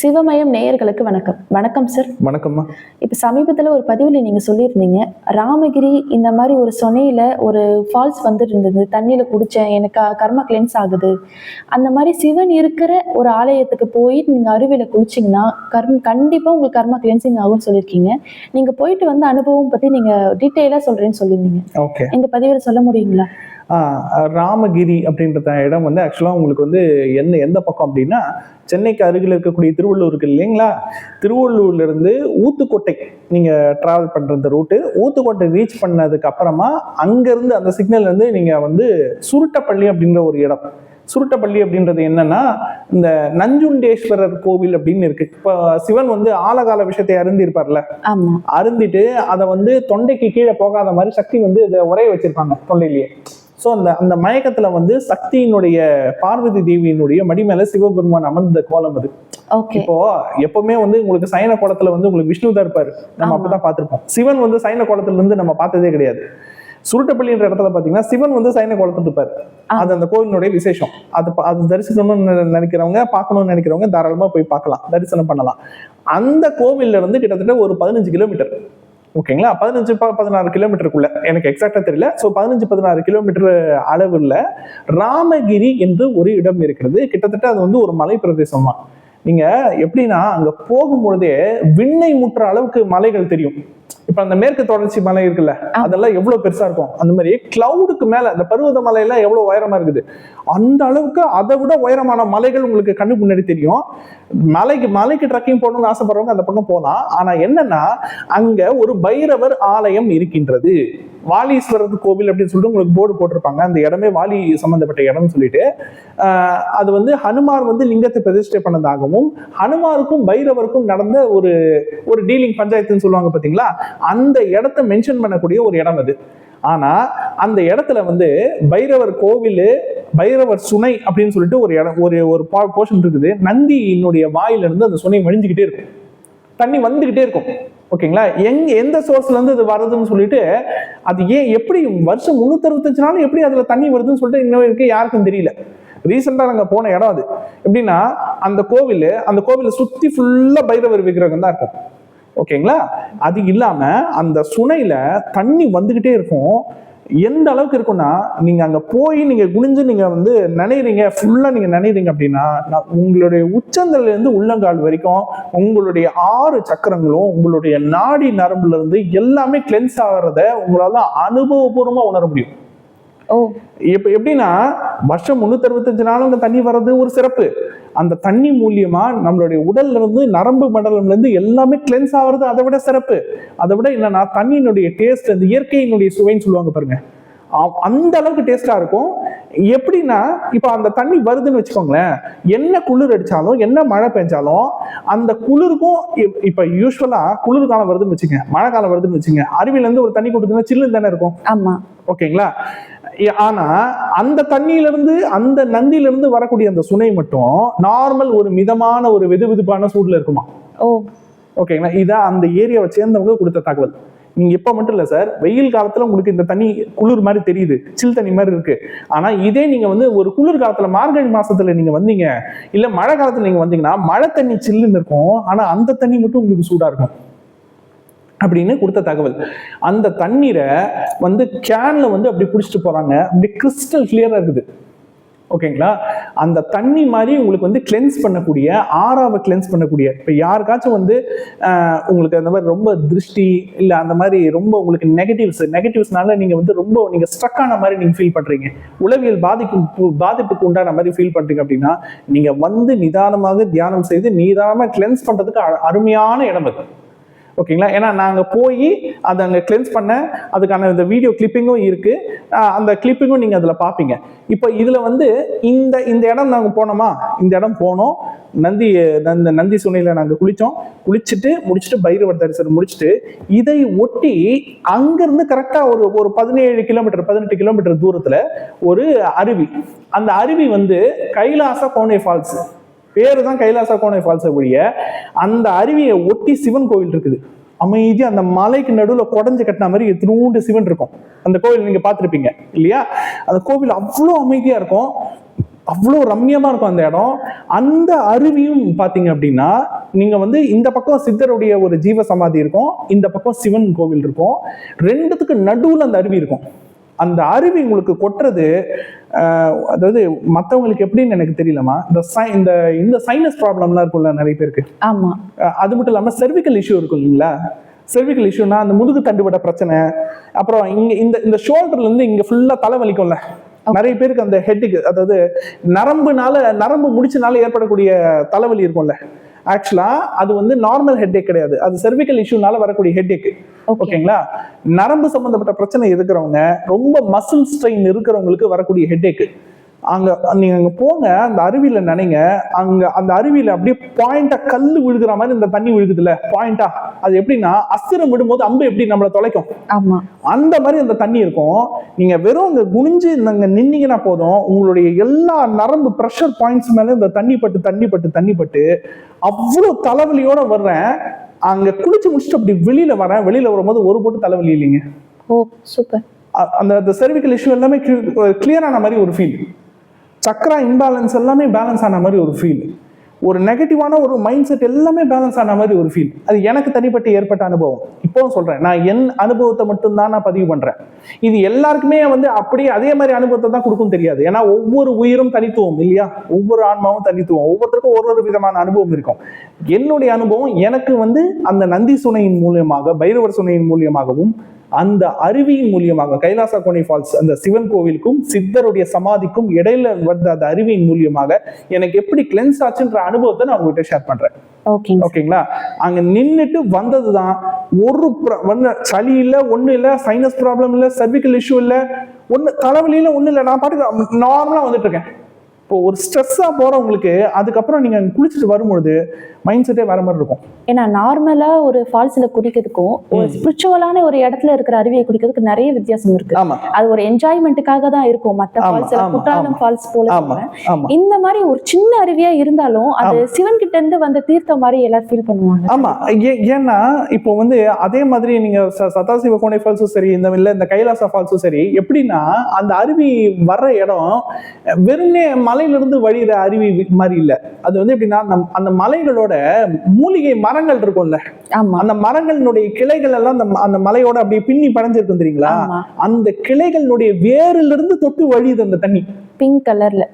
சிவமயம் நேயர்களுக்கு வணக்கம். வணக்கம் சார் வணக்கம்மா. இப்போ சமீபத்தில் ஒரு பதிவில் நீங்கள் சொல்லியிருந்தீங்க ராமகிரி இந்த மாதிரி ஒரு சொனையில் ஒரு ஃபால்ஸ் வந்துட்டு இருந்தது தண்ணியில் குடித்தேன் எனக்கு கர்மா கிளென்ஸ் ஆகுது. அந்த மாதிரி சிவன் இருக்கிற ஒரு ஆலயத்துக்கு போய் நீங்கள் அருவியில் குளிச்சிங்கன்னா கர்ம கண்டிப்பாக உங்களுக்கு கர்மா கிளென்சிங் ஆகும்னு சொல்லியிருக்கீங்க. நீங்கள் போயிட்டு வந்த அனுபவம் பற்றி நீங்கள் டீட்டெயிலாக சொல்கிறேன்னு சொல்லியிருந்தீங்க. ஓகே இந்த பதிவில் சொல்ல முடியுங்களா? ராமகிரி அப்படின்ற இடம் வந்து ஆக்சுவலாக உங்களுக்கு வந்து எந்த எந்த பக்கம் அப்படின்னா சென்னைக்கு அருகில் இருக்கக்கூடிய திருவள்ளூர் இருக்கு இல்லைங்களா? திருவள்ளூர்ல இருந்து ஊத்துக்கோட்டை நீங்கள் ட்ராவல் பண்ணுற இந்த ரூட்டு ஊத்துக்கோட்டை ரீச் பண்ணதுக்கு அப்புறமா அங்கேருந்து அந்த சிக்னல்ல இருந்து நீங்கள் வந்து சுருட்டப்பள்ளி அப்படின்ற ஒரு இடம். சுருட்டப்பள்ளி அப்படின்றது என்னன்னா இந்த நஞ்சுண்டேஸ்வரர் கோவில் அப்படின்னு இருக்கு. இப்போ சிவன் வந்து ஆலகால விஷயத்தை இருப்பார்ல ஆமாம் அருந்திட்டு அதை வந்து தொண்டைக்கு கீழே போகாத மாதிரி சக்தி வந்து இதை உரைய வச்சிருப்பாங்க தொண்டையிலேயே. ஸோ அந்த அந்த மயக்கத்துல வந்து சக்தியினுடைய பார்வதி தேவியினுடைய மடி மேல சிவபெருமான் அமர்ந்த கோலம் அது. இப்போ எப்பவுமே வந்து உங்களுக்கு சைன கோலத்துல வந்து உங்களுக்கு விஷ்ணு தான் இருப்பாரு. நம்ம. அப்பதான் பார்த்திருப்போம். சிவன் வந்து சைன கோலத்துல இருந்து நம்ம பார்த்ததே கிடையாது. சுருட்டப்பள்ளின்ற இடத்துல பாத்தீங்கன்னா சிவன் வந்து சைன கோலத்துல இருப்பாரு. அது அந்த கோவிலினுடைய விசேஷம். அது அது தரிசிக்கணும்னு நினை- நினைக்கிறவங்க பார்க்கணும்னு நினைக்கிறவங்க தாராளமா போய் பார்க்கலாம். தரிசனம் பண்ணலாம். அந்த கோவில்ல இருந்து கிட்டத்தட்ட ஒரு பதினஞ்சு கிலோமீட்டர். ஓகேங்களா? பதினஞ்சு பதினாறு கிலோமீட்டருக்குள்ள. எனக்கு எக்ஸாக்டா தெரியல. ஸோ பதினஞ்சு பதினாறு கிலோமீட்டர் அளவுல ராமகிரி என்று ஒரு இடம் இருக்கிறது. கிட்டத்தட்ட அது வந்து ஒரு மலை பிரதேசம் தான். நீங்க எப்படின்னா அங்க போகும்பொழுதே விண்ணை முற்ற அளவுக்கு மலைகள் தெரியும். இப்ப அந்த மேற்கு தொடர்ச்சி மலை இருக்குல்ல அதெல்லாம் எவ்வளவு பெருசா இருக்கும்? அந்த மாதிரி கிளவுடுக்கு மேல அந்த பருவத மலையெல்லாம் எவ்வளவு உயரமா இருக்குது? அந்த அளவுக்கு அதை விட உயரமான மலைகள் உங்களுக்கு கண்ணு முன்னாடி தெரியும். மலைக்கு மலைக்கு ட்ரக்கிங் போகணும்னு ஆசைப்படுறவங்க அந்த பக்கம் போகலாம். ஆனா என்னன்னா அங்க ஒரு பைரவர் ஆலயம் இருக்கின்றது. வாலீஸ்வரர் கோவில் அப்படின்னு சொல்லிட்டு உங்களுக்கு போர்டு போட்டிருப்பாங்க. அந்த இடமே வாலி சம்பந்தப்பட்ட இடம்னு சொல்லிட்டு. அது வந்து ஹனுமார் வந்து லிங்கத்தை பிரதிஷ்டை பண்ணதாகவும் ஹனுமாருக்கும் பைரவருக்கும் நடந்த ஒரு ஒரு டீலிங் பஞ்சாயத்துன்னு சொல்லுவாங்க பாத்தீங்களா? அந்த இடத்த மென்ஷன் பண்ணக்கூடிய ஒரு இடம் அது. ஆனா அந்த இடத்துல வந்து பைரவர் கோவில் பைரவர் சுனை அப்படின்னு சொல்லிட்டு ஒரு இடம் ஒரு ஒரு போர்ஷன் இருக்குது. நந்தியினுடைய வாயில இருந்து அந்த சுனை வழிஞ்சுக்கிட்டே இருக்கும். தண்ணி வந்துகிட்டே இருக்கும். ஓகேங்களா? எங்க எந்த சோர்ஸ்ல இருந்து இது வருதுன்னு சொல்லிட்டு அது ஏன் எப்படி வருஷம் முன்னூத்தி அறுபத்தஞ்சு நாள் எப்படி அதுல தண்ணி வருதுன்னு சொல்லிட்டு இன்னும் இருக்கு யாருக்கும் தெரியல. ரீசெண்டா நாங்க போன இடம் அது. எப்படின்னா அந்த கோவில் அந்த கோவிலை சுத்தி ஃபுல்லா பைரவர் விக்கிரகம் தான் இருக்கும். ஓகேங்களா? அது இல்லாமல் அந்த சுனையில் தண்ணி வந்துக்கிட்டே இருக்கும். எந்த அளவுக்கு இருக்கும்னா நீங்கள் அங்கே போய் நீங்கள் குனிஞ்சு நீங்கள் வந்து நினைறீங்க ஃபுல்லாக நீங்கள் நினைறீங்க அப்படின்னா நான் உங்களுடைய உச்சந்தலேருந்து உள்ளங்கால் வரைக்கும் உங்களுடைய ஆறு சக்கரங்களும் உங்களுடைய நாடி நரம்புலேருந்து எல்லாமே கிளென்ஸ் ஆகிறத உங்களால் அனுபவபூர்வமாக உணர முடியும். இப்ப எப்படின்னா வருஷம் முன்னூத்தி அறுபத்தஞ்சு நாளும் இந்த தண்ணி வர்றது ஒரு சிறப்பு. அந்த தண்ணி மூலியமா நம்மளுடைய உடல்ல இருந்து நரம்பு மண்டலம்ல இருந்து எல்லாமே கிளென்ஸ் ஆகுறது அதை விட சிறப்பு. அதை விட என்னன்னா தண்ணியினுடைய டேஸ்ட் அந்த இயற்கையினுடைய சுவைன்னு சொல்லுவாங்க பாருங்க. அந்த அளவுக்கு டேஸ்டா இருக்கும். எப்படின்னா இப்ப அந்த தண்ணி வருதுன்னு வச்சுக்கோங்களேன். என்ன குளிர் அடிச்சாலும் என்ன மழை பெஞ்சாலும் அந்த குளிருக்கும் இப்- இப்ப யூஸ்வலா குளிர் காலம் வருதுன்னு வச்சுங்க மழை காலம் வருதுன்னு வச்சுங்க அருவில இருந்து ஒரு தண்ணி கொடுத்தீங்கன்னா சில்லுன்னு தானே இருக்கும். ஆமா. ஓகேங்களா? ஆனா அந்த தண்ணியில இருந்து அந்த நந்தியில இருந்து வரக்கூடிய அந்த சுனை மட்டும் நார்மல் ஒரு மிதமான ஒரு வெதுவெதுப்பான சூடுல இருக்குமா? ஓ. ஓகேங்களா இதான் அந்த ஏரியாவை சேர்ந்தவங்க கொடுத்த தகவல். நீங்க இப்ப மட்டும் இல்ல சார் வெயில் காலத்துல உங்களுக்கு இந்த தண்ணி குளிர் மாதிரி தெரியுது. சில் தண்ணி மாதிரி இருக்கு. ஆனா இதே நீங்க வந்து ஒரு குளிர் காலத்துல மார்கழி மாசத்துல நீங்க வந்தீங்க இல்ல மழை காலத்துல நீங்க வந்தீங்கன்னா மழை தண்ணி சில்லுன்னு இருக்கும். ஆனா அந்த தண்ணி மட்டும் உங்களுக்கு சூடா இருக்கும். அப்படின்னு கொடுத்த தகவல். அந்த தண்ணீரை வந்து கேன்ல வந்து அப்படி குடிச்சிட்டு போறாங்க. அப்படி கிறிஸ்டல் கிளியரா இருக்குது. ஓகேங்களா? அந்த தண்ணி மாதிரி உங்களுக்கு வந்து கிளென்ஸ் பண்ணக்கூடிய ஆறாவை கிளென்ஸ் பண்ணக்கூடிய இப்போ யாருக்காச்சும் வந்து உங்களுக்கு அந்த மாதிரி ரொம்ப திருஷ்டி இல்லை அந்த மாதிரி ரொம்ப உங்களுக்கு நெகட்டிவ்ஸ் நெகட்டிவ்ஸ்னால நீங்கள் வந்து ரொம்ப நீங்கள் ஸ்ட்ரக் ஆன மாதிரி நீங்கள் ஃபீல் பண்ணுறீங்க உளவியல் பாதிப்பு பாதிப்புக்கு உண்டான மாதிரி ஃபீல் பண்ணுறீங்க அப்படின்னா நீங்கள் வந்து நிதானமாக தியானம் செய்து நிதானமாக கிளென்ஸ் பண்ணுறதுக்கு அ- அருமையான இடம் அது. ஓகேங்களா? ஏன்னா நாங்கள் போய் அதை அங்கே கிளென்ஸ் பண்ண அதுக்கான இந்த வீடியோ கிளிப்பிங்கும் இருக்குது அந்த கிளிப்பிங்கும் நீங்கள் அதில் பார்ப்பீங்க இப்போ இதில் வந்து இந்த இந்த இடம் நாங்கள் போனோமா? இந்த இடம் போனோம். நந்தி அந்த நந்தி சுனையில் நாங்கள் குளித்தோம் குளிச்சுட்டு முடிச்சுட்டு பைரவர் தரிசனம் முடிச்சுட்டு இதை ஒட்டி அங்கேருந்து கரெக்டாக ஒரு ஒரு பதினேழு கிலோமீட்டர் பதினெட்டு கிலோமீட்டர் தூரத்தில் ஒரு அருவி. அந்த அருவி வந்து கைலாச கோனை ஃபால்ஸ் பேரு தான் கைலாச கோணை ஃபால்ஸ் ஒழிய அந்த அருவியை ஒட்டி சிவன் கோவில் இருக்குது. அமைதி அந்த மலைக்கு நடுவில் குடஞ்சு கட்டின மாதிரி திருண்டு சிவன் இருக்கும். அந்த கோவில் நீங்க பார்த்துருப்பீங்க இல்லையா? அந்த கோவில் அவ்வளோ அமைதியா இருக்கும். அவ்வளோ ரம்மியமா இருக்கும் அந்த இடம். அந்த அருவியும் பார்த்தீங்க அப்படின்னா நீங்க வந்து இந்த பக்கம் சித்தருடைய ஒரு ஜீவ சமாதி இருக்கும் இந்த பக்கம் சிவன் கோவில் இருக்கும். ரெண்டுத்துக்கு நடுவில் அந்த அருவி இருக்கும். அந்த அருவி உங்களுக்கு கொட்டுறது அதாவது மற்றவங்களுக்கு எப்படின்னு எனக்கு தெரியலமா இந்த சை- இந்த இந்த சைனஸ் ப்ராப்ளம்லாம் இருக்கும்ல நிறைய பேருக்கு. ஆமா. அஹ் அது மட்டும் இல்லாமல் cervical இஷ்யூ இருக்கும் இல்லைங்களா? cervical இஷ்யூனா அந்த முதுகு தண்டுவட பிரச்சனை அப்புறம் இங்க இந்த இந்த ஷோல்டர்ல இருந்து இங்க ஃபுல்லா தலை வலிக்கும்ல நிறைய பேருக்கு அந்த ஹெட்டுக்கு அதாவது நரம்புனால நரம்பு முடிச்சனால ஏற்படக்கூடிய தலைவலி இருக்கும்ல. ஆக்சுவலா அது வந்து நார்மல் ஹெட்டேக் கிடையாது. அது cervical இஷ்யூனால வரக்கூடிய ஹெட்டேக் ஓகே ஓகேங்களா? நரம்பு சம்பந்தப்பட்ட பிரச்சனை இருக்கிறவங்க ரொம்ப மசில் ஸ்ட்ரெயின் இருக்கிறவங்களுக்கு வரக்கூடிய ஹெட்டேக் அங்க நீங்க அங்க போங்க அந்த அருவியில நினைங்க. அங்க அந்த அருவியில அப்படியே பாயிண்டா கல்லு விழுகிற மாதிரி இந்த தண்ணி விழுகுதுல பாயிண்டா அது எப்படின்னா அஸ்திரம் விடும்போது அம்பு எப்படி நம்மளை தொலைக்கும்? ஆமா. அந்த மாதிரி அந்த தண்ணி இருக்கும். நீங்க வெறும் அங்க குனிஞ்சு அங்க நின்னீங்கன்னா போதும் உங்களுடைய எல்லா நரம்பு ப்ரெஷர் பாயிண்ட்ஸ் மேல இந்த தண்ணி பட்டு தண்ணி பட்டு தண்ணி பட்டு அவ்வளவு தலைவலியோட வர்றேன். அங்க குளிச்சு முடிச்சுட்டு அப்படி வெளியில வரேன். வெளியில வரும்போது ஒரு போட்டு தலைவலி இல்லைங்க. ஓ சூப்பர் அந்த cervical இஷ்யூ எல்லாமே கிளியர் ஆன மாதிரி ஒரு ஃபீல் சக்கரா இம்பேலன்ஸ் எல்லாமே பேலன்ஸ் ஆன மாதிரி ஒரு ஃபீல் ஒரு நெகட்டிவான ஒரு மைண்ட் செட் எல்லாமே பேலன்ஸ் ஆன மாதிரி ஒரு ஃபீல் அது எனக்கு தனிப்பட்டு ஏற்பட்ட அனுபவம். இப்போவும் சொல்கிறேன் நான் என் அனுபவத்தை மட்டும்தான் நான் பதிவு பண்ணுறேன் இது எல்லாருக்குமே வந்து அப்படியே அதே மாதிரி அனுபவத்தை தான் கொடுக்கும் தெரியாது. ஏன்னா ஒவ்வொரு உயிரும் தனித்துவம் இல்லையா? ஒவ்வொரு ஆன்மாவும் தனித்துவம். ஒவ்வொருத்தருக்கும் ஒரு ஒரு விதமான அனுபவம் இருக்கும். என்னுடைய அனுபவம் எனக்கு வந்து அந்த நந்தி சுனையின் மூலியமாக பைரவர் சுனையின் மூலியமாகவும் அந்த அருவியின் மூலியமாக கைலாச கோணை ஃபால்ஸ் அந்த சிவன் கோவிலுக்கும் சித்தருடைய சமாதிக்கும் இடையில வந்த அந்த அருவியின் மூலியமாக எனக்கு எப்படி கிளென்ஸ் ஆச்சுன்ற அனுபவத்தை நான் உங்ககிட்ட ஷேர் பண்றேன். ஓகேங்க ஓகேங்களா அங்க நின்னுட்டு வந்ததுதான். ஒரு வந்து சளி இல்ல ஒண்ணு இல்ல சைனஸ் ப்ராப்ளம் இல்ல cervical இஷ்யூ இல்ல ஒண்ணு தலைவலியில ஒண்ணு இல்ல. நான் பாட்டுக்கு நார்மலா வந்துட்டு இருக்கேன். இப்போ ஒரு ஸ்ட்ரெஸ்ஸா போறவங்களுக்கு அதுக்கப்புறம் நீங்க அங்க குளிச்சுட்டு வரும்பொழுது மைண்ட் செட்டே வேற மாதிரி இருக்கும். ஏன்னா நார்மலா ஒரு ஃபால்ஸ்ல குடிக்கிறதுக்கும் ஒரு ஸ்பிரிச்சுவலான ஒரு இடத்துல இருக்கிற அருவியை குடிக்கிறதுக்கு நிறைய வித்தியாசம் இருக்கு. அது ஒரு என்ஜாய்மெண்ட்டுக்காக தான் இருக்கும். மத்த ஆமா, ஃபால்ஸ் குற்றாலம். ஃபால்ஸ் போல இந்த மாதிரி ஒரு சின்ன அருவியா இருந்தாலும் அது சிவன் கிட்ட இருந்து வந்த தீர்த்தம் மாதிரி எல்லாரும் ஃபீல் பண்ணுவாங்க. ஆமா. ஏன்னா இப்போ வந்து அதே மாதிரி நீங்க சதாசிவ கோணை ஃபால்ஸும் சரி இந்த இல்ல இந்த கைலாச ஃபால்ஸும் சரி எப்படின்னா அந்த அருவி வர்ற இடம் வெறும்னே மலையில இருந்து வழியிற அருவி மாதிரி இல்ல. அது வந்து எப்படின்னா அந்த- அந்த மலைகளோட மூலிகை மரங்கள் இருக்கும்ல. அந்த மரங்களினுடைய கிளைகள் எல்லாம் அந்த அந்த மலையோட அப்படியே பின்னி படைஞ்சிருக்கும் தெரியுங்களா? அந்த கிளைகளினுடைய வேரிலிருந்து தொட்டு வழியுது அந்த தண்ணி. பிங்க் கலர்ல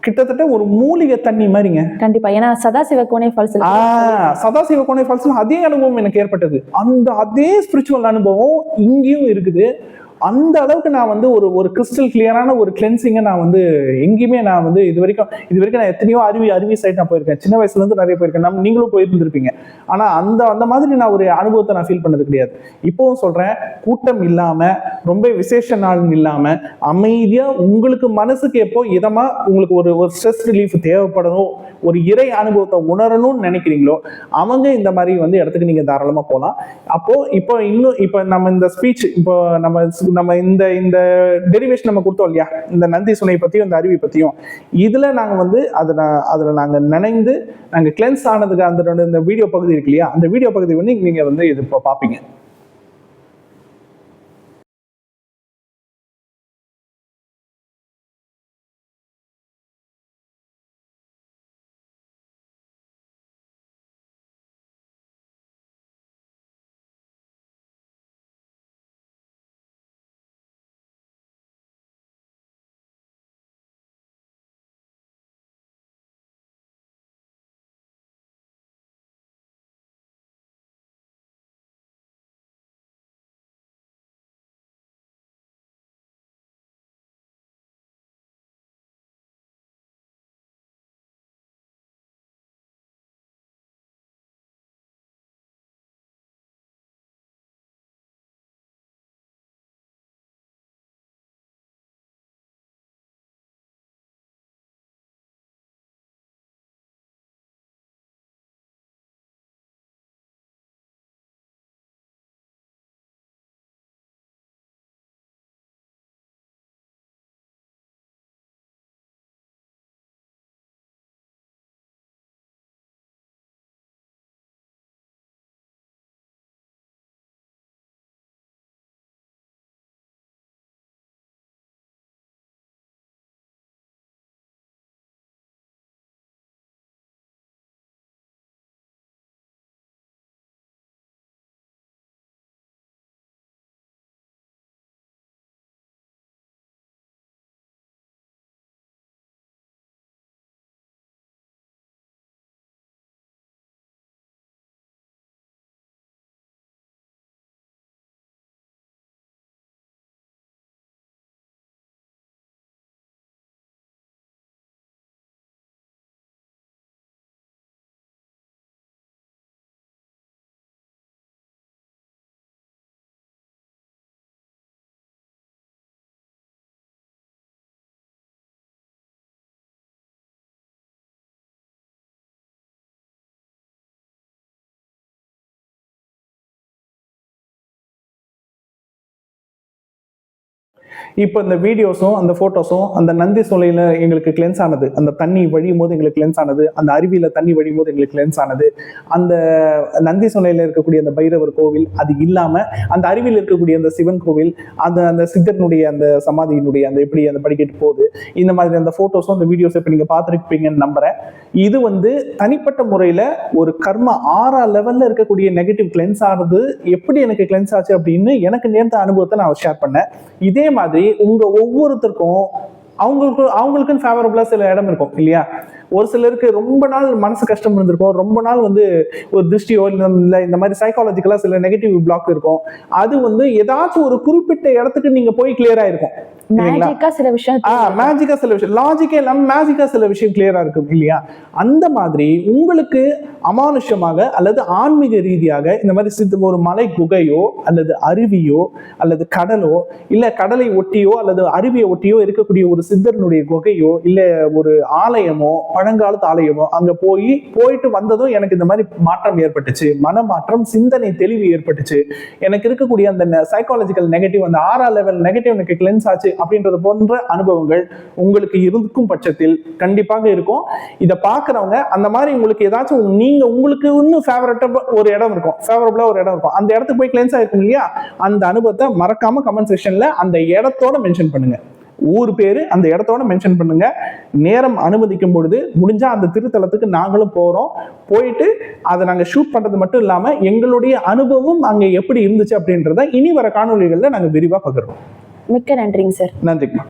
கிட்டத்தட்ட ஒரு மூலிகை தண்ணி மாதிரிங்க. கண்டிப்பா. ஏன்னா சதாசிவ கோணை ஃபால்ஸ்ல ஆஹ் சதாசிவ கோணை ஃபால்ஸ்ல அதே அனுபவம் எனக்கு ஏற்பட்டது. அந்த அதே ஸ்பிரிச்சுவல் அனுபவம் இங்கேயும் இருக்குது. அந்த அளவுக்கு நான் வந்து ஒரு ஒரு கிறிஸ்டல் கிளியரான ஒரு கிளென்சிங்கை நான் வந்து எங்கேயுமே நான் வந்து இது வரைக்கும் இது வரைக்கும் நான் எத்தனையோ அருவி அருவி சைட் நான் போயிருக்கேன். சின்ன வயசுல இருந்து நிறைய போயிருக்கேன். நம்ம நீங்களும் போயிருந்திருப்பீங்க. ஆனா அந்த அந்த மாதிரி நான் ஒரு அனுபவத்தை நான் ஃபீல் பண்ணது கிடையாது. இப்போவும் சொல்றேன் கூட்டம் இல்லாம ரொம்ப விசேஷ நாள் இல்லாம அமைதியா உங்களுக்கு மனசுக்கு எப்போ இதமா உங்களுக்கு ஒரு ஒரு ஸ்ட்ரெஸ் ரிலீஃப் தேவைப்படணும் ஒரு இறை அனுபவத்தை உணரணும்னு நினைக்கிறீங்களோ அவங்க இந்த மாதிரி வந்து இடத்துக்கு நீங்க தாராளமா போகலாம் அப்போ இப்போ இன்னும் இப்போ நம்ம இந்த ஸ்பீச் இப்போ நம்ம நம்ம இந்த இந்த டெரிவேஷன் நம்ம கொடுத்தோம் இல்லையா? இந்த நந்தி சுனை பத்தியும் இந்த அருவி பத்தியும். இதுல நாங்க வந்து அதுல அதுல நாங்க நினைந்து நாங்க கிளென்ஸ் ஆனதுக்கு அந்த இந்த வீடியோ பகுதி இருக்கு இல்லையா? அந்த வீடியோ பகுதி வந்து நீங்க வந்து இது இப்போ பாப்பீங்க. இப்போ இந்த வீடியோஸும் அந்த ஃபோட்டோஸும் அந்த நந்தி சோலையில் எங்களுக்கு கிளென்ஸ் ஆனது. அந்த தண்ணி வழியும் போது எங்களுக்கு கிளென்ஸ் ஆனது. அந்த அருவியில் தண்ணி வழியும் போது எங்களுக்கு கிளென்ஸ் ஆனது. அந்த நந்தி சோலையில் இருக்கக்கூடிய அந்த பைரவர் கோவில் அது இல்லாமல் அந்த அருவியில் இருக்கக்கூடிய அந்த சிவன் கோவில் அந்த அந்த சித்தனுடைய அந்த சமாதியினுடைய அந்த எப்படி அந்த படிக்கட்டு போகுது இந்த மாதிரி அந்த ஃபோட்டோஸும் அந்த வீடியோஸ் இப்போ நீங்கள் பார்த்துருப்பீங்கன்னு நம்புகிறேன் இது வந்து தனிப்பட்ட முறையில் ஒரு கர்மா ஆறா லெவலில் இருக்கக்கூடிய நெகட்டிவ் கிளென்ஸ் ஆனது எப்படி எனக்கு கிளென்ஸ் ஆச்சு அப்படின்னு எனக்கு நேர்ந்த அனுபவத்தை நான் ஷேர் பண்ணேன். இதே மாதிரி உங்க ஒவ்வொருத்தருக்கும் அவங்களுக்கு அவங்களுக்குன்னு ஃபேவரபுளாக சில இடம் இருக்கும் இல்லையா? ஒரு சிலருக்கு ரொம்ப நாள் மனசு கஷ்டம் இருந்திருக்கும். ரொம்ப நாள் வந்து ஒரு திருஷ்டியோ இல்லை இந்த மாதிரி சைக்காலஜிக்கலா சில நெகட்டிவ் பிளாக் இருக்கும். அது வந்து ஏதாச்சும் ஒரு குறிப்பிட்ட இடத்துக்கு நீங்க போய் கிளியர் ஆயிருக்கும். மேஜிக்கா சில விஷயம் மேஜிக்கா சில விஷயம். லாஜிக்கே இல்லாம மேஜிக்கா சில விஷயம் கிளியரா இருக்கும் இல்லையா? அந்த மாதிரி உங்களுக்கு அமானுஷ்யமாக அல்லது ஆன்மீக ரீதியாக இந்த மாதிரி சித்த ஒரு மலை குகையோ அல்லது அருவியோ அல்லது கடலோ இல்ல கடலை ஒட்டியோ அல்லது அருவியை ஒட்டியோ இருக்கக்கூடிய ஒரு சித்தர்னுடைய குகையோ இல்ல ஒரு ஆலயமோ பழங்காலத்து ஆலயமோ அங்க போய் போயிட்டு வந்ததும் எனக்கு இந்த மாதிரி மாற்றம் ஏற்பட்டுச்சு. மனமாற்றம் சிந்தனை தெளிவு ஏற்பட்டுச்சு. எனக்கு இருக்கக்கூடிய அந்த சைக்காலஜிக்கல் நெகட்டிவ் அந்த ஆறா லெவல் நெகட்டிவ் எனக்கு கிளென்ஸ் ஆச்சு அப்படின்றது போன்ற அனுபவங்கள் உங்களுக்கு இருக்கும் பட்சத்தில் கண்டிப்பாக இருக்கும். இதை பார்க்குறவங்க அந்த மாதிரி உங்களுக்கு ஏதாச்சும் நீங்க உங்களுக்கு இன்னும் ஃபேவரட்டா ஒரு இடம் இருக்கும். ஃபேவரபிளா ஒரு இடம் இருக்கும். அந்த இடத்துக்கு போய் கிளென்ஸ் ஆயிருக்கும் இல்லையா? அந்த அனுபவத்தை மறக்காம கமெண்ட் செக்ஷன்ல அந்த இடத்தோட மென்ஷன் பண்ணுங்க. ஊர் பேரு அந்த இடத்தோட மென்ஷன் பண்ணுங்க. நேரம் அனுமதிக்கும் பொழுது முடிஞ்சா அந்த திருத்தலத்துக்கு நாங்களும் போறோம். போயிட்டு அதை நாங்க ஷூட் பண்றது மட்டும் இல்லாம எங்களுடைய அனுபவம் அங்க எப்படி இருந்துச்சு அப்படின்றத இனி வர காணொளிகள்ல நாங்க விரிவா பகிர்றோம். மிக்க நன்றிங்க சார். நன்றிங்கம்மா.